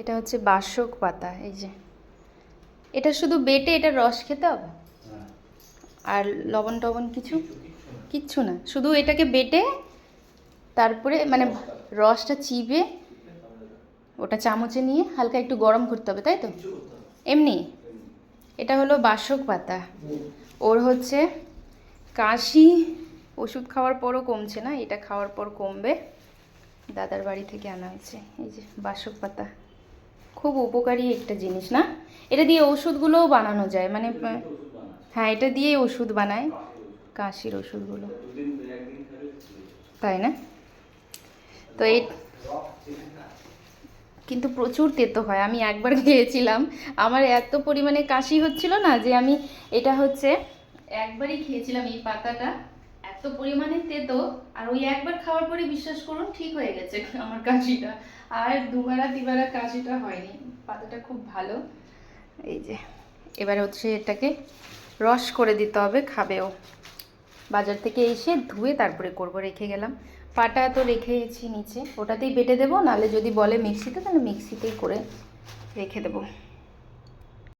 এটা হচ্ছে বাসক পাতা, এই যে। এটা শুধু বেটে এটা রস খেতে হবে? আর লবণ টবণ কিছু? কিচ্ছু না। শুধু এটাকে বেটে তারপরে মানে রসটা চিবে, ওটা চামচে নিয়ে হালকা একটু গরম করতে হবে, তাই তো? এমনি? এটা হলো বাসক পাতা। ওর হচ্ছে কাশি ওষুধ খাওয়ার পরও কমছে না, এটা খাওয়ার পর কমবে। দাদার বাড়ি থেকে আনা হয়েছে, এই যে বাসক পাতা। খুব উপকারী একটা জিনিস না? এটা দিয়ে ওষুধগুলোও বানানো যায় মানে হ্যাঁ এটা দিয়ে ওষুধ বানায় কাশির ওষুধগুলো। তাই না? তো এই কিন্তু প্রচুর তেতো হয় আমি একবার খেয়েছিলাম। আমার এত পরিমাণে কাশি হচ্ছিল না যে আমি এটা হচ্ছে একবারই খেয়েছিলাম এই পাতাটা। এত পরিমাণে তেতো আর ওই একবার খাওয়ার পরে বিশ্বাস করুন ঠিক হয়ে গেছে আমার কাশিটা। আর দুবারা কাজ কাশিটা হয়নি, পাতাটা খুব ভালো। এই যে, এবারে হচ্ছে এটাকে রস করে দিতে হবে খাবেও। বাজার থেকে এসে ধুয়ে তারপরে করব, রেখে গেলাম। পাটা তো রেখেছি নিচে, ওটাতেই বেটে দেবো নাহলে যদি বলে মিক্সিতে, তাহলে মিক্সিতেই করে রেখে দেবো।